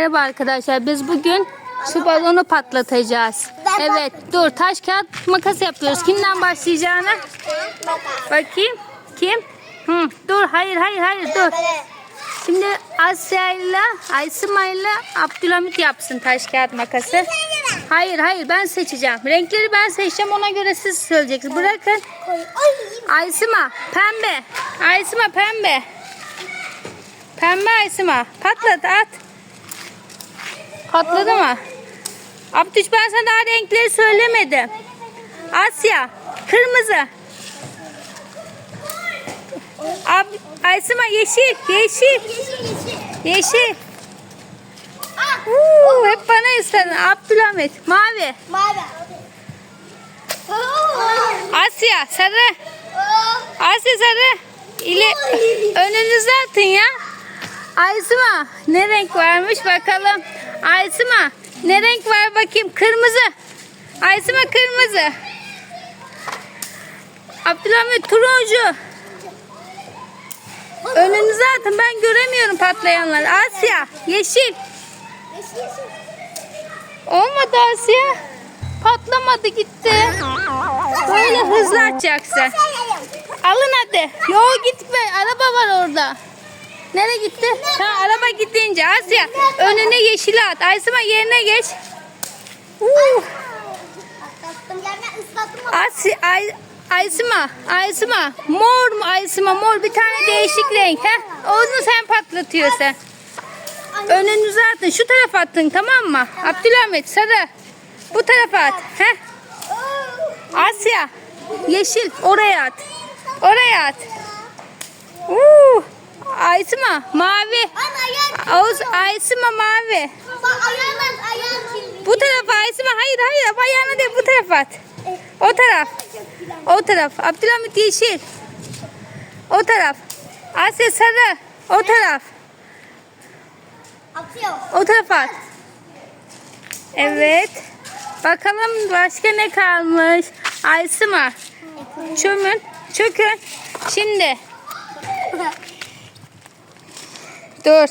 Merhaba arkadaşlar. Biz bugün su balonu patlatacağız. Evet. Dur. Taş kağıt makas yapıyoruz. Kimden başlayacağını? Bakayım. Kim? Hı, dur. Hayır hayır hayır dur. Şimdi Asya ile Aysima ile Abdülhamit yapsın taş kağıt makası. Hayır hayır ben seçeceğim. Renkleri ben seçeceğim ona göre siz söyleyeceksiniz. Bırakın. Aysima pembe. Aysima pembe. Pembe Aysima. Patlat at. Patladı mı? Abdüş ben sana daha renkleri söylemedim. Asya kırmızı. Ab Aysima yeşil yeşil yeşil. Uuu, hep bana istedin. Abdülhamit mavi. Asya sarı. Asya sarı. İle önünüze atın ya. Aysima ne renk varmış bakalım. Aysima ne renk var bakayım. Kırmızı. Aysima kırmızı. Abdülhamit turuncu. Önünüze atın ben göremiyorum patlayanları. Asya yeşil. Olmadı Asya. Patlamadı gitti. Böyle hızlı atacaksın. Alın hadi. Yo gitme. Araba var orada. Nereye gitti? Ha, araba gidince Asya önüne yeşili at. Aysima yerine geç. Uh, Asya, Ay, Aysima, Aysima. Mor mu Aysima? Mor bir tane değişik renk. Heh, onu sen patlatıyorsun. Önünüze atın. Şu tarafa atın tamam mı? Abdülhamit sarı. Bu tarafa at. Heh. Asya. Yeşil. Oraya at. Oraya at. Uh. Aysima mavi. Oğuz Aysima mavi. Bu tarafa Aysima hayır hayır ayağını değil bu tarafa at. O taraf. O taraf. Abdülhamit yeşil. O taraf. Asya sarı. O taraf. O tarafa at. Evet. Bakalım başka ne kalmış? Aysima. Çömün. Çökün. Şimdi. Dur.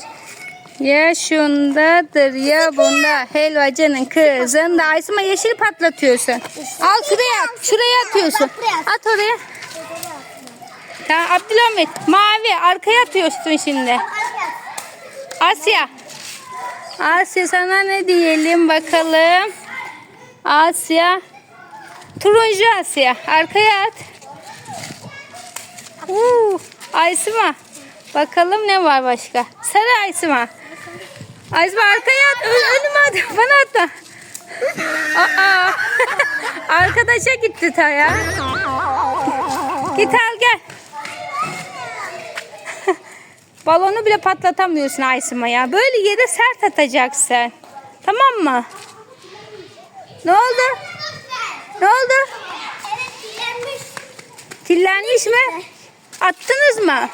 Ya şundadır ya bunda. Helvacının kızında. Aysima yeşil patlatıyorsun. Al şuraya at. Şuraya atıyorsun. At oraya. Tamam Abdülhamit. Mavi. Arkaya atıyorsun şimdi. Asya. Asya sana ne diyelim bakalım. Asya. Turuncu Asya. Arkaya at. Uuu. Aysima. Bakalım ne var başka. Sarı Aysima. Aysima arkaya at. Ön, önüme at. Bana atma. Aa. Arkadaşa gitti ta ya. Git al gel. Balonu bile patlatamıyorsun Aysima ya. Böyle yere sert atacaksın. Tamam mı? Ne oldu? Ne oldu? Kirlenmiş mi? Attınız mı?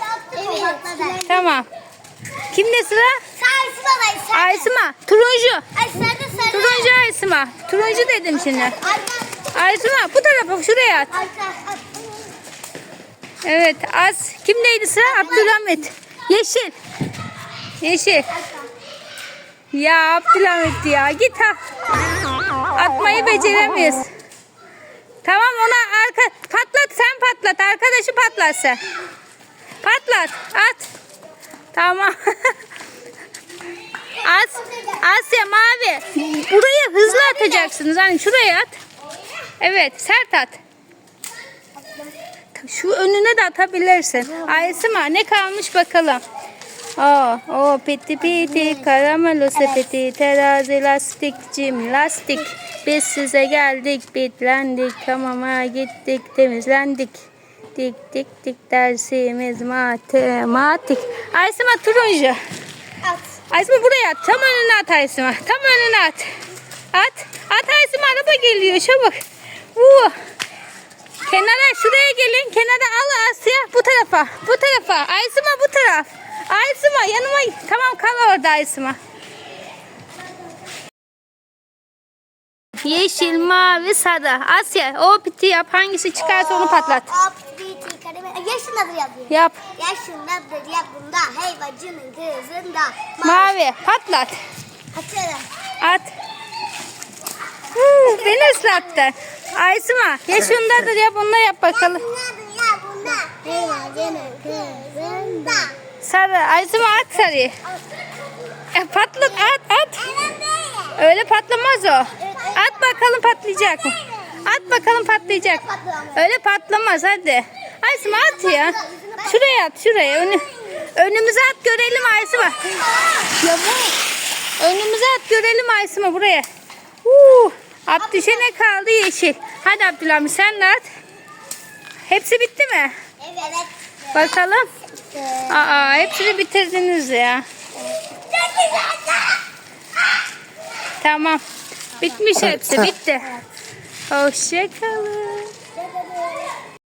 Tamam. Kimde sıra? Aysima. Turuncu. Turuncu Aysima. Turuncu dedim şimdi. Aysima bu tarafa şuraya at. Evet az. Kimdeydi sıra? Abdülhamit. Yeşil. Yeşil. Ya Abdülhamit ya git ha. Atmayı beceremiyoruz. Tamam ona arka patlat sen patlat arkadaşı patlatsın. Patlat at. Tamam. As Asya mavi. Buraya hızlı atacaksınız. Hani şuraya at. Evet sert at. Şu önüne de atabilirsin. Aysima ne kalmış bakalım. O, o piti piti karamelo sepeti terazi lastik cim lastik. Biz size geldik bitlendik hamama gittik temizlendik. Dik dik dik dersimiz matematik. Aysima turuncu. Aysima buraya at. Tam önüne at Aysima. Tam önüne at. At. At Aysima araba geliyor çabuk. Vuu. Kenara şuraya gelin. Kenara al Asya. Bu tarafa. Bu tarafa. Aysima bu taraf. Aysima yanıma. Tamam kal orada Aysima. Yeşil, mavi, sarı. Asya o piti yap. Hangisi çıkarsa onu patlat. Yaşındadır yazıyor. Yap. Yaşındadır ya bunda helvacının kızında. Mavi patlat. Atıyorum. At. Huu, beni ıslattı. Aysima ya şundadır ya bununla yap bakalım. Bunlar ya bunlar. Eğlencenin kızında. Sarı. Aysima at sarıyı. E, patlat at at. Öyle patlamaz o. At bakalım patlayacak mı? At bakalım patlayacak. Öyle patlamaz hadi. Aysima at ya. Şuraya at şuraya. Önü, önümüze at görelim Aysima. Önümüze at görelim Aysima buraya. Uh, at düşene kaldı yeşil. Hadi Abdülhamit sen de at. Hepsi bitti mi? Evet. Bakalım. Aa hepsini bitirdiniz ya. Tamam. Bitmiş hepsi bitti. Hoşçakalın.